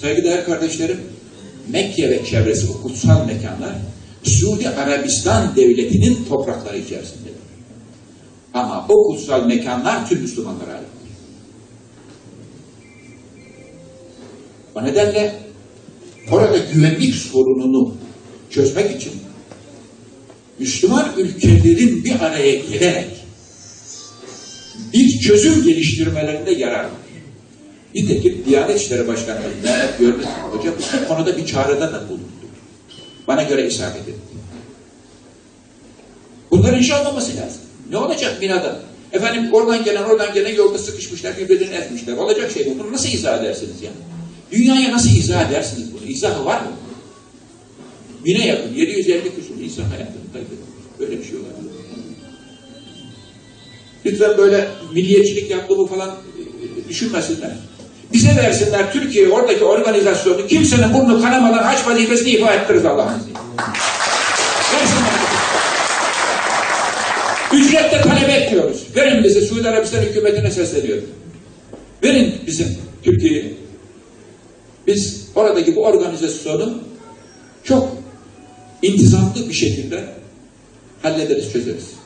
Saygıdeğer kardeşlerim, Mekke ve çevresi o kutsal mekanlar Suudi Arabistan devletinin toprakları içerisindedir. Ama o kutsal mekanlar tüm Müslümanlara ait. O nedenle orada güvenlik sorununu çözmek için Müslüman ülkelerin bir araya gelerek bir çözüm geliştirmelerinde yarar var. Nitekim Diyanet İşleri Başkanı Mehmet Görmez Hoca bu konuda bir çağrıda da bulundu. Bana göre isabet etti. Bunların iş olmaması lazım. Ne olacak binada? Efendim oradan gelen oradan gelen yolda sıkışmışlar, birbirlerini ezmişler. Olacak şey bu. Bunu nasıl izah edersiniz ya? Dünyaya nasıl izah edersiniz bunu? İzahı var mı? Bine yakın, 750 küsur insan hayatını kaybediyor. Böyle bir şey olabilir. Lütfen böyle milliyetçilik yaptığımı falan e, düşünmesinler. Bize versinler Türkiye oradaki organizasyonu kimsenin burnu kanamadan haç vazifesini ifa ettiririz Allah'ın. Ücretle talep etmiyoruz. Verin bize Suudi Arabistan hükümetine sesleniyorum. Verin bizim Türkiye'yi. Biz oradaki bu organizasyonu çok intizamlı bir şekilde hallederiz, çözeriz.